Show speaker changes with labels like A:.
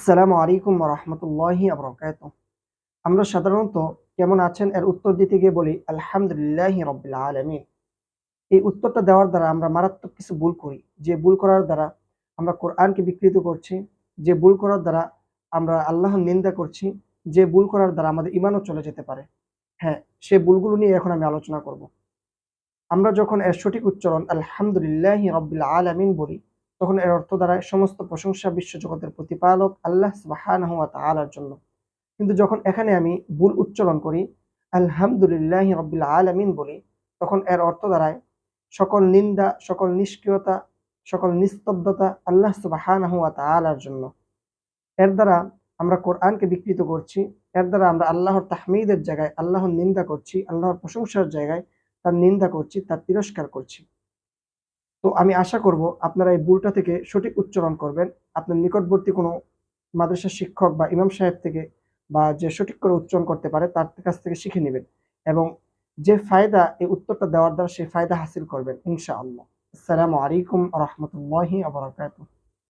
A: আসসালামু আলাইকুম রহমতুল্লাহি আবরকাত আমরা সাধারণত কেমন আছেন? এর উত্তর দিতে গিয়ে বলি, আলহামদুলিল্লাহ রবিল আলমিন। এই উত্তরটা দেওয়ার দ্বারা আমরা মারাত্মক কিছু ভুল করি। যে ভুল করার দ্বারা আমরা কোরআনকে বিকৃত করছি, যে ভুল করার দ্বারা আমরা আল্লাহর নিন্দা করছি, যে ভুল করার দ্বারা আমাদের ইমানও চলে যেতে পারে। হ্যাঁ সে ভুলগুলো নিয়ে এখন আমি আলোচনা করব। আমরা যখন এর সঠিক উচ্চারণ আলহামদুলিল্লাহ রবিল আলমিন বলি তখন এর অর্থ দ্বারায় সমস্ত প্রশংসা বিশ্বজগতের প্রতিপালক আল্লাহ সুবহানাহু ওয়া তাআলার জন্য। কিন্তু যখন এখানে আমি ভুল উচ্চারণ করি, আলহামদুলিল্লাহ রব্বিল আলামিন বলি, তখন এর অর্থ দ্বারায় সকল নিন্দা, সকল নিষ্ক্রিয়তা, সকল নিস্তব্ধতা আল্লাহ সুবহানাহু ওয়া তাআলার জন্য। এর দ্বারা আমরা কোরআনকে বিকৃত করছি, এর দ্বারা আমরা আল্লাহর তাহমিদের জায়গায়, আল্লাহর নিন্দা করছি, আল্লাহর প্রশংসার জায়গায় তার নিন্দা করছি, তার তিরস্কার করছি। তো আমি আশা করব আপনারা এই ভুলটা থেকে সঠিক উচ্চারণ করবেন। আপনার নিকটবর্তী কোনো মাদ্রাসা শিক্ষক বা ইমাম সাহেব থেকে বা যে সঠিক করে উচ্চারণ করতে পারে, তার কাছ থেকে শিখে নেবেন এবং যে ফায়দা, এই উত্তরটা দেওয়ার দ্বারা সেই ফায়দা হাসিল করবেন, ইনশাআল্লাহ। আসসালামু আলাইকুম রহমতুল্লাহি আবরাকাতুহ